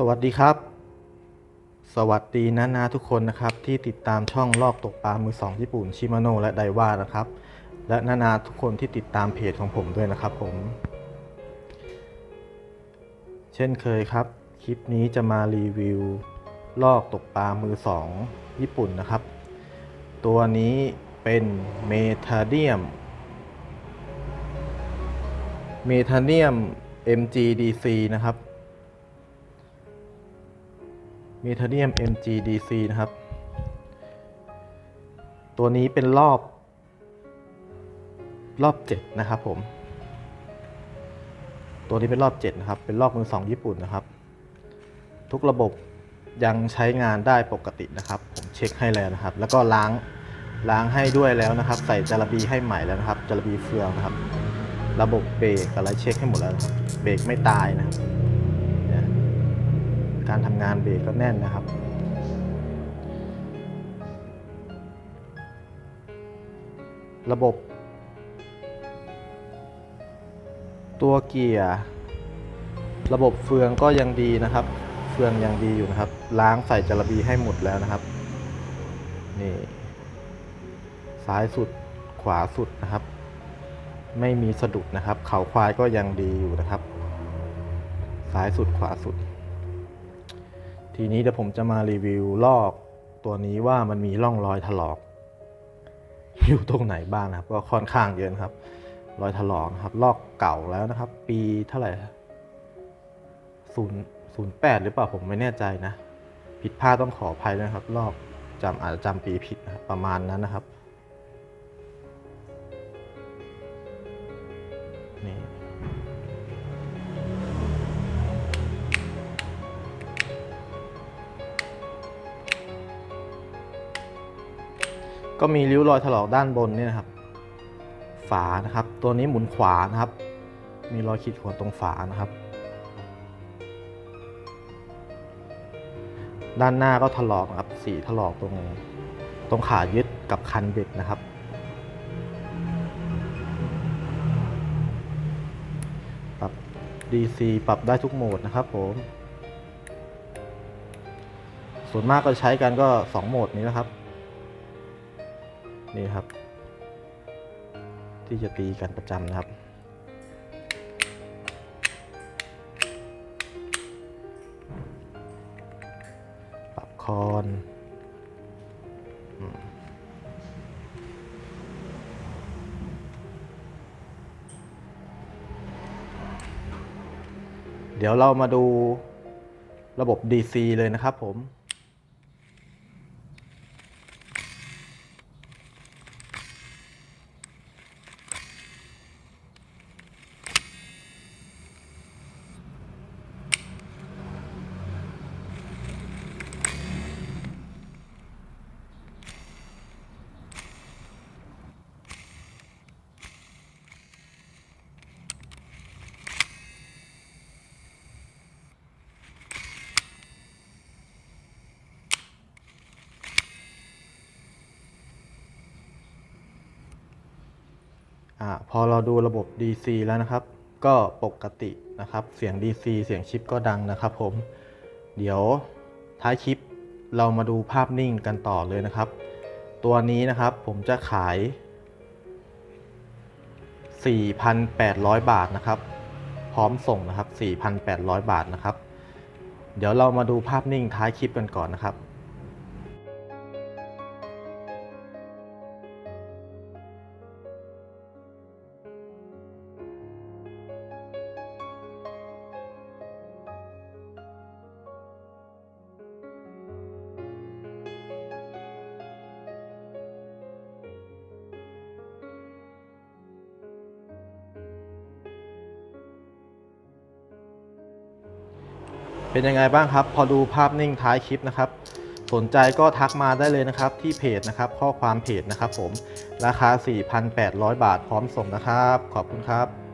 สวัสดีครับ สวัสดีนะนาทุกคนนะครับ ที่ติดตามช่องลอกตกปลามือสองญี่ปุ่นชิมาโนและไดว่านะครับ และนานาทุกคนที่ติดตามเพจของผมด้วยนะครับผม เช่นเคยครับ คลิปนี้จะมารีวิว ลอกตกปลามือสองญี่ปุ่นนะครับ ตัวนี้เป็นเมทาเดียมเมทาเนียม MGDC นะครับ เมทาเนียม MGDC นะครับ ตัวนี้เป็นรอบ รอบ 7 นะครับผม ตัวนี้เป็นรอบ 7 นะครับ เป็นรอบมือสองญี่ปุ่นนะครับ ทุกระบบยังใช้งานได้ปกตินะครับ ผมเช็คให้แล้วนะครับ แล้วก็ล้างล้างให้ด้วยแล้วนะครับ ใส่จารบีให้ใหม่แล้วนะครับจารบีเฟืองนะครับ ระบบเบรกอะไรเช็คให้หมดแล้วเบรกไม่ตายนะครับ การทำงานเบรกก็แน่นนะครับ ระบบ ตัวเกียร์ระบบเฟืองก็ยังดีนะครับ เฟืองยังดีอยู่นะครับ ล้างใส่จาระบีให้หมดแล้วนะครับ นี่ ซ้ายสุดขวาสุดนะครับ ไม่มีสะดุดนะครับ เขาควายก็ยังดีอยู่นะครับ ซ้ายสุดขวาสุด ทีนี้เดี๋ยวผมจะมารีวิวลอกตัวนี้ว่ามันมีร่องรอยถลอก อยู่ตรงไหนบ้างนะครับ ก็ค่อนข้างเยอะครับ รอยถลอกนะครับ ลอกเก่าแล้วนะครับ ปีเท่าไหร่ศูนย์ศูนย์แปดหรือเปล่าผมไม่แน่ใจนะ ผิดพลาดต้องขออภัยนะครับ ลอกจำอาจจะจำปีผิดประมาณนั้นนะครับ ก็มีริ้วรอยถลอกด้านบนเนี่ยนะครับ ฝานะครับ ตัวนี้หมุนขวานะครับ มีรอยขีดข่วนตรงฝานะครับ ด้านหน้าก็ถลอกนะครับสีถลอกตรงตรงขายึดกับคันเบ็ดนะครับ ปรับ DC ปรับได้ทุกโหมดนะครับผมส่วนมากก็ใช้กันก็ 2 โหมดนี้นะครับ นี่ครับ ที่จะตีกันประจำนะครับ ปรับคอนเดี๋ยวเรามาดูระบบ DC เลยนะครับผม อ่าพอเราดูระบบ DC แล้วนะครับ ก็ปกตินะครับ เสียง DC เสียงชิปก็ดังนะครับผม เดี๋ยวท้ายคลิปเรามาดูภาพนิ่งกันต่อเลยนะครับ ตัวนี้นะครับผมจะขาย 4,800 บาทนะครับ พร้อมส่งนะครับ 4,800 บาทนะครับ เดี๋ยวเรามาดูภาพนิ่งท้ายคลิปกันก่อนนะครับ เป็นยังไงบ้างครับ พอดูภาพนิ่งท้ายคลิปนะครับ สนใจก็ทักมาได้เลยนะครับที่เพจนะครับ ข้อความเพจนะครับผม ราคา 4,800 บาทพร้อมส่งนะครับ ขอบคุณครับ